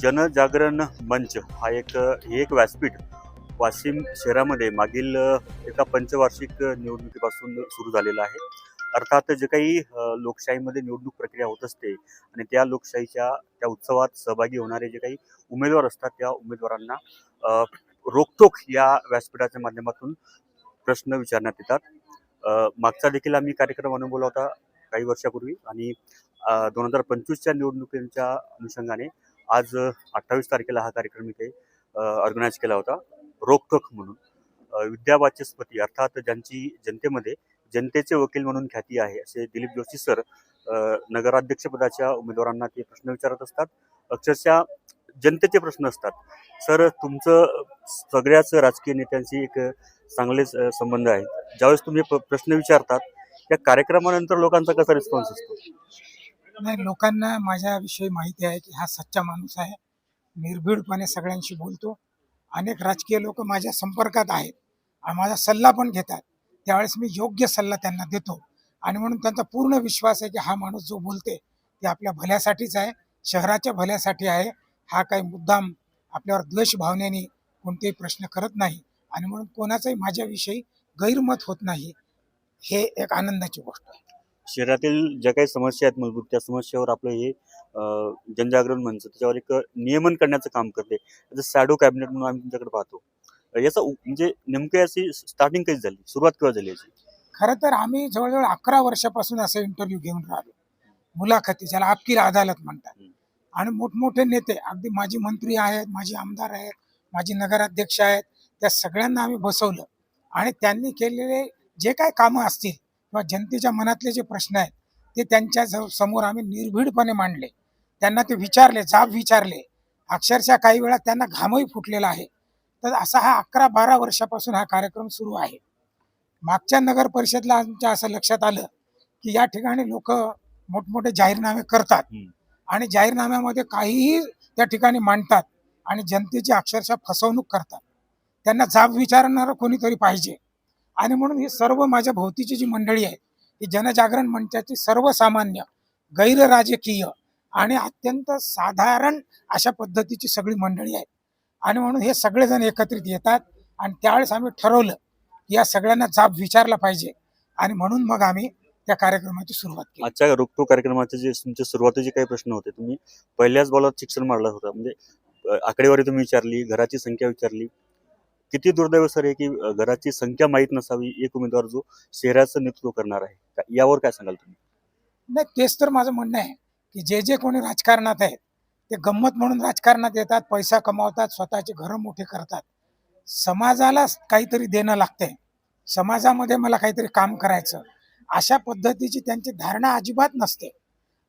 जनजागरण मंच हा एक हे एक व्यासपीठ वाशिम शहरामध्ये मागील एका पंचवार्षिक निवडणुकीपासून सुरू झालेलं आहे. अर्थात जे काही लोकशाहीमध्ये निवडणूक प्रक्रिया होत असते आणि त्या लोकशाहीच्या त्या उत्सवात सहभागी होणारे जे काही उमेदवार असतात त्या उमेदवारांना रोखोक या व्यासपीठाच्या माध्यमातून प्रश्न विचारण्यात येतात. मागचा देखील आम्ही कार्यक्रम अनुभवला होता काही वर्षापूर्वी आणि दोन हजार पंचवीसच्या निवडणुकींच्या अनुषंगाने आज अठ्ठावीस तारखेला हा कार्यक्रम इथे ऑर्गनाईज केला होता. रोखोक म्हणून. विद्या वाचस्पती अर्थात ज्यांची जनतेमध्ये जनतेचे वकील म्हणून ख्याती आहे असे दिलीप जोशी सर नगराध्यक्षपदाच्या उमेदवारांना ते प्रश्न विचारत असतात. अक्षरशः जनतेचे प्रश्न असतात. सर तुमचं सगळ्याच राजकीय नेत्यांशी एक चांगलेच संबंध आहे ज्यावेळेस तुम्ही प- प्रश्न विचारतात त्या कार्यक्रमानंतर लोकांचा कसा रिस्पॉन्स असतो? नाही लोकांना माझ्याविषयी माहिती आहे की हा सच्चा माणूस आहे. निर्भीडपणे सगळ्यांशी बोलतो. अनेक राजकीय लोक माझ्या संपर्कात आहेत आणि माझा सल्ला पण घेतात. त्यावेळेस मी योग्य सल्ला त्यांना देतो. आणि म्हणून त्यांचा पूर्ण विश्वास आहे की हा माणूस जो बोलते ते आपल्या भल्यासाठीच आहे शहराच्या भल्यासाठी आहे. हा काही मुद्दाम आपल्यावर द्वेष भावनेने कोणतेही प्रश्न करत नाही. आणि म्हणून कोणाचाही माझ्याविषयी गैरमत होत नाही. हे एक आनंदाची गोष्ट आहे. शहरातील ज्या काही समस्या आहेत मूलभूत त्या समस्यावर आपलं हे जनजागरण मंच त्याच्यावर एक नियमन करण्याचं काम करते. जसं शॅडो कॅबिनेट म्हणून आम्ही तुमच्याकडे पाहतो. याचा म्हणजे नेमकं याची स्टार्टिंग कधी झाली? सुरुवात केव्हा झाली याची? खरं तर आम्ही जवळजवळ अकरा वर्षापासून असं इंटरव्ह्यू घेऊन राहिलो. मुलाखती ज्याला आपकीर अदालत म्हणतात. आणि मोठमोठे नेते अगदी माजी मंत्री आहेत माजी आमदार आहेत माजी नगराध्यक्ष आहेत त्या सगळ्यांना आम्ही बसवलं. आणि त्यांनी केलेले जे काय कामं असतील किंवा जनतेच्या मनातले जे प्रश्न आहेत ते त्यांच्यासमोर आम्ही निर्भीडपणे मांडले. त्यांना ते विचारले जाब विचारले. अक्षरशः काही वेळा त्यांना घामही फुटलेला आहे. तर असा हा अकरा बारा वर्षापासून हा कार्यक्रम सुरू आहे. मागच्या नगर परिषदला आमच्या असं लक्षात आलं की या ठिकाणी लोक मोठमोठे जाहीरनामे करतात. आणि जाहीरनाम्यामध्ये काहीही त्या ठिकाणी मांडतात आणि जनतेची अक्षरशः फसवणूक करतात. त्यांना जाब विचारणारं कोणीतरी पाहिजे. आणि म्हणून ही सर्व माझ्या भोवतीची जी मंडळी आहे ही जनजागरण मंचाची सर्वसामान्य गैरराजकीय आणि अत्यंत साधारण अशा पद्धतीची सगळी मंडळी आहे आणि म्हणून हे सगळेजण एकत्रित येतात आणि त्यावेळेस आम्ही ठरवलं की या सगळ्यांना जाब विचारला पाहिजे आणि म्हणून मग आम्ही त्या कार्यक्रमाची सुरुवात केली. आजच्या रोखतो कार्यक्रमाचे जे तुमचे सुरुवातीचे काही प्रश्न होते तुम्ही पहिल्याच बॉलात शिक्षण मारला होता. म्हणजे आकडेवारी तुम्ही विचारली घराची संख्या विचारली. किती दुर्दैव सर आहे की घराची संख्या माहीत नसावी एक उमेदवार जो शहराचं नेतृत्व करणार आहे. यावर काय सांगाल तुम्ही? नाही तेच तर माझं म्हणणं आहे की जे जे कोणी राजकारणात आहेत ते गंमत म्हणून राजकारणात येतात पैसा कमावतात स्वतःचे घरं मोठे करतात. समाजाला काहीतरी देणं लागते समाजामध्ये मला काहीतरी काम करायचं. अशा पद्धतीची त्यांची धारणा अजिबात नसते.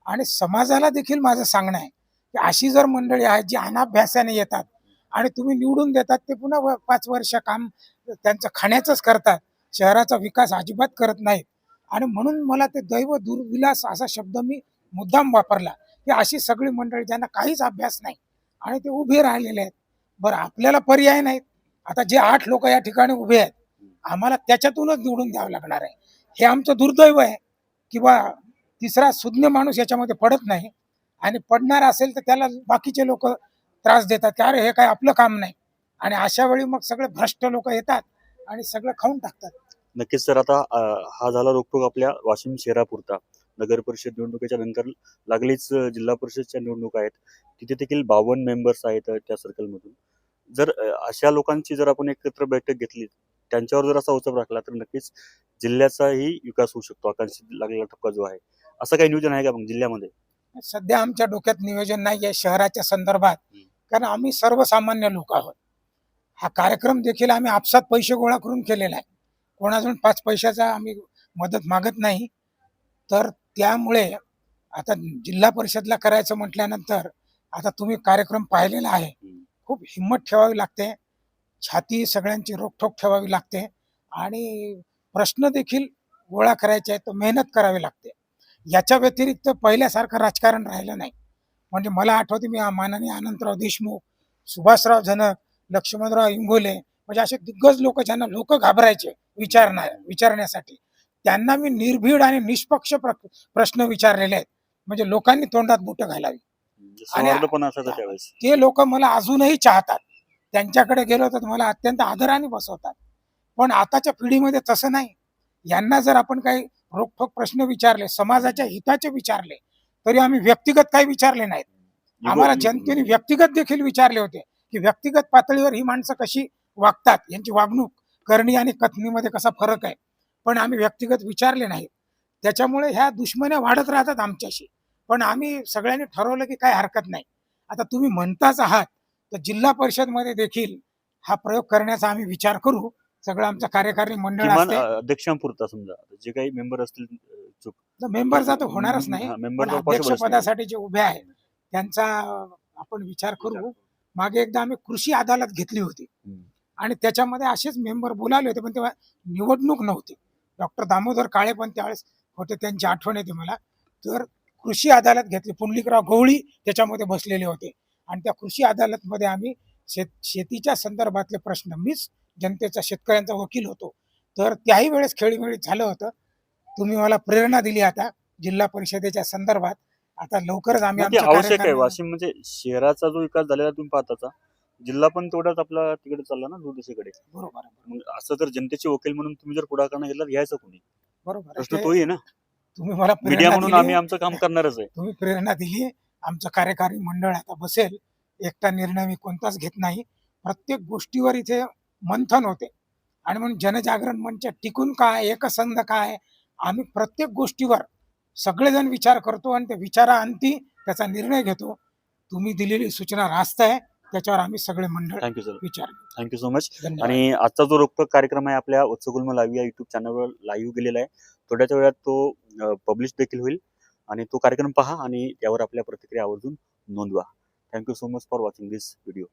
आणि समाजाला देखील माझं सांगणं आहे की अशी जर मंडळी आहेत जी अनाभ्यासाने येतात आणि तुम्ही निवडून देतात ते पुन्हा व- पाच वर्ष काम त्यांचं खाण्याचंच करतात. शहराचा विकास अजिबात करत नाहीत. आणि म्हणून मला ते दैव दुर्विलास असा शब्द मी मुद्दाम वापरला. की अशी सगळी मंडळी ज्यांना काहीच अभ्यास नाही आणि ते उभे राहिलेले आहेत. बरं आपल्याला पर्याय नाहीत. आता जे आठ लोक या ठिकाणी उभे आहेत आम्हाला त्याच्यातूनच निवडून द्यावं लागणार आहे. हे आमचं दुर्दैव आहे. किंवा तिसरा सुज्ञ माणूस याच्यामध्ये पडत नाही. आणि पडणार असेल तर त्याला बाकीचे लोक त्रास देतात की अरे हे काय आपलं काम नाही. आणि अशा वेळी मग सगळे भ्रष्ट लोक येतात आणि सगळं खाऊन टाकतात. नक्कीच सर आता अ, हा झाला रोखोक आपल्या वाशिम शहरापुरता. नगर परिषद निवडणुकीच्या नंतर लागलीच अ, जिल्हा परिषदच्या निवडणूक आहेत. तिथे देखील बावन्न मेंबर्स आहेत अ, त्या सर्कलमधून जर अ, अशा लोकांची जर आपण एकत्र बैठक घेतली त्यांच्यावर जर असा उचप राखला तर नक्कीच जिल्ह्याचाही विकास होऊ शकतो आकांक्षित लागलेला टप्पा जो आहे. असं काही नियोजन आहे का मग जिल्ह्यामध्ये? सध्या आमच्या डोक्यात नियोजन नाही आहे शहराच्या संदर्भात कारण आम्ही सर्वसामान्य लोक आहोत. हा कार्यक्रम देखील आम्ही आपसात पैसे गोळा करून केलेला आहे. कोणाजून पाच पैशाचा आम्ही मदत मागत नाही. तर त्यामुळे आता जिल्हा परिषदला करायचं म्हटल्यानंतर आता तुम्ही कार्यक्रम पाहिलेला आहे. खूप हिंमत ठेवावी लागते. छाती सगळ्यांची रोखठोक ठेवावी लागते. आणि प्रश्न देखील गोळा करायचे आहेत तर मेहनत करावी लागते. याच्या व्यतिरिक्त पहिल्यासारखं राजकारण राहिलं नाही. म्हणजे मला आठवते मी माननीय अनंतराव देशमुख सुभाषराव जनक लक्ष्मणराव इंगोले म्हणजे असे दिग्गज लोक ज्यांना लोक घाबरायचे विचारणा विचारण्यासाठी. त्यांना मी निर्भीड आणि निष्पक्ष प्र प्रश्न विचारलेले आहेत. म्हणजे लोकांनी तोंडात बोटं घालावी. म्हणजे आणि- ते लोक मला अजूनही चाहतात. त्यांच्याकडे गेलो तर मला अत्यंत आदराने बसवतात. पण आताच्या पिढीमध्ये तसं नाही. यांना जर आपण काही रोखोक प्रश्न विचारले समाजाच्या हिताचे विचारले तरी आम्ही व्यक्तिगत काही विचारले नाहीत. आम्हाला जनतेने व्यक्तिगत देखील विचारले होते की व्यक्तिगत पातळीवर ही माणसं कशी वागतात यांची वागणूक करणी आणि कथनीमध्ये कसा फरक आहे? पण आम्ही व्यक्तिगत विचारले नाही त्याच्यामुळे ह्या दुश्मन्या वाढत राहतात आमच्याशी. पण आम्ही सगळ्यांनी ठरवलं की काय हरकत नाही. आता तुम्ही म्हणताच आहात तर जिल्हा परिषदमध्ये देखील हा प्रयोग करण्याचा आम्ही विचार करू. सगळं आमचं कार्यकारिणी मंडळ अध्यक्षांपुरता समजा जे काही मेंबर असतील चूक मेंबरचा तर होणारच नाही. पण नाही. अध्यक्षपदासाठी जे उभे आहेत त्यांचा आपण विचार करू. मागे एकदा आम्ही कृषी अदालत घेतली होती. आणि त्याच्यामध्ये असेच मेंबर बोलावले होते पण तेव्हा निवडणूक नव्हती. डॉक्टर दामोदर काळे पण त्यावेळेस होते त्यांची आठवण येते मला. तर कृषी अदालत घेतली. पुंडलिकराव गवळी त्याच्यामध्ये बसलेले होते. आणि त्या कृषी अदालतमध्ये आम्ही शेत शेतीच्या संदर्भातले प्रश्न मीच जनतेचा शेतकऱ्यांचा वकील होतो. तर त्याही वेळेस खेळीमेळी झालं होतं. तुम्ही मला प्रेरणा दिली आता जिल्हा परिषदेच्या संदर्भात. आता लवकरच आम्ही ते आमच्या आवश्यक आहे वाशिम म्हणजे शहराचा जो विकास झालेला तुम्ही पाहताचा जिल्हा पण तेवढाच आपला तिकडे चालला ना दूर दिशेकडे बरोबर आहे, मग असं जर जनतेचे वकील म्हणून तुम्ही जर पुढाकार नाही घेतला तर घ्यायचं कोणी? बरोबर आहे. प्रश्न ते तोही आहे ना. तुम्ही मला मीडिया प्रेरणा म्हणून दिली. आम्ही आमचं काम करणारच आहे. तुम्ही प्रेरणा दिली. आमचं कार्यकारी मंडळ आता बसेल. एकटा निर्णय मी कोणताच घेत नाही. प्रत्येक गोष्टीवर इथे मंथन होते. आणि म्हणून जनजागरण मंच टिकून काय एकसंध काय आम्ही प्रत्येक गोष्टीवर सगळेजण विचार करतो आणि त्या विचाराअंती त्याचा निर्णय घेतो. तुम्ही दिलेली सूचना रास्त आहे. त्याच्यावर आम्ही सगळे मंडळ थँक्यू सर विचार थँक्यू सो मच आणि आजचा जो रोखक कार्यक्रम आहे आपल्या उत्सगुल्म लाईव्ह या युट्यूब चॅनलवर लाईव्ह गेलेला आहे. थोड्याच वेळात तो पब्लिश देखील होईल. आणि तो कार्यक्रम पहा आणि त्यावर आपल्या प्रतिक्रिया आवर्जून नोंदवा. Thank you so much for watching this video